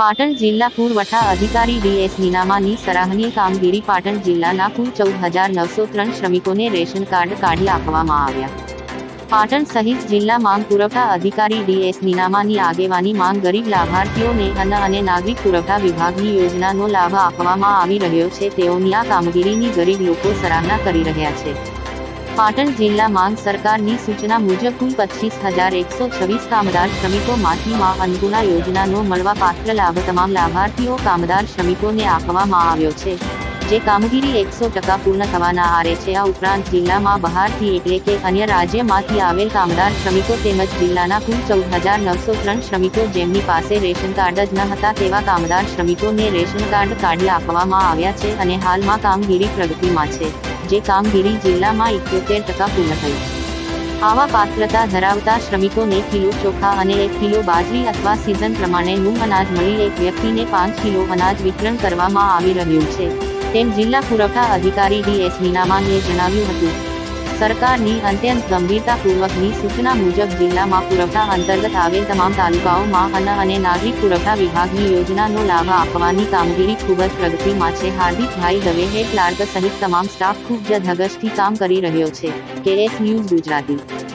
પાટણ જિલ્લા પુરવઠા અધિકારી ડીએસ નીનામાની સરાહનીય કામગીરી પાટણ જિલ્લાના કુલ ચૌદ હજાર નવસો ત્રણ શ્રમિકોને રેશન કાર્ડ કાઢી આપવામાં આવ્યા. પાટણ સહિત જિલ્લા માંગ પુરવઠા અધિકારી ડીએસ નીનામાની આગેવાની માંગ ગરીબ લાભાર્થીઓને અન્ન અને નાગરિક પુરવઠા વિભાગની યોજનાનો લાભ આપવામાં આવી રહ્યો છે. તેઓની આ કામગીરીની ગરીબ લોકો સરાહના કરી રહ્યા છે. પાટણ જિલ્લા માંગ સરકારની સૂચના મુજબ કુલ પચીસ હજાર એકસો છવ્વીસ કામદાર શ્રમિકોમાંથી મા અન્નપૂર્ણા યોજનાનો મળવા પાત્ર લાભ તમામ લાભાર્થીઓ કામદાર શ્રમિકોને આપવામાં આવ્યો છે. જે કામગીરી એકસો ટકા પૂર્ણ થવાના આરે છે. આ ઉપરાંત જિલ્લામાં બહારથી એટલે કે અન્ય રાજ્યમાંથી આવેલ કામદાર શ્રમિકો તેમજ જિલ્લાના કુલ ચૌદ હજાર નવસો ત્રણ શ્રમિકો જેમની પાસે રેશન કાર્ડ જ ન હતા તેવા કામદાર શ્રમિકોને રેશન કાર્ડ કાઢી આપવામાં આવ્યા છે અને હાલમાં કામગીરી પ્રગતિમાં છે. જે કામગીરી જિલ્લામાં ઇઠ્યોતેર ટકા પૂર્ણ થઈ. આવા પાત્રતા ધરાવતા શ્રમિકોને કિલો ચોખા અને એક કિલો બાજરી અથવા સિઝન પ્રમાણેનું અનાજ મળી એક વ્યક્તિને પાંચ કિલો અનાજ વિતરણ કરવામાં આવી રહ્યું છે, તેમ જિલ્લા પુરવઠા અધિકારી ડીએસ મીનામાને જણાવ્યું હતું. સરકારની અત્યંત ગંભીરતાપૂર્વકની સૂચના મુજબ જિલ્લામાં પુરવઠા અંતર્ગત આવેલ તમામ તાલુકાઓમાં અન્ન અને નાગરિક પુરવઠા વિભાગની યોજનાનો લાભ આપવાની કામગીરી ખૂબ જ પ્રગતિમાં છે. હાર્દિકભાઈ દવે હેડ ક્લાર્ક સહિત તમામ સ્ટાફ ખૂબ જ ધગશથી કામ કરી રહ્યો છે. KS news Gujarati.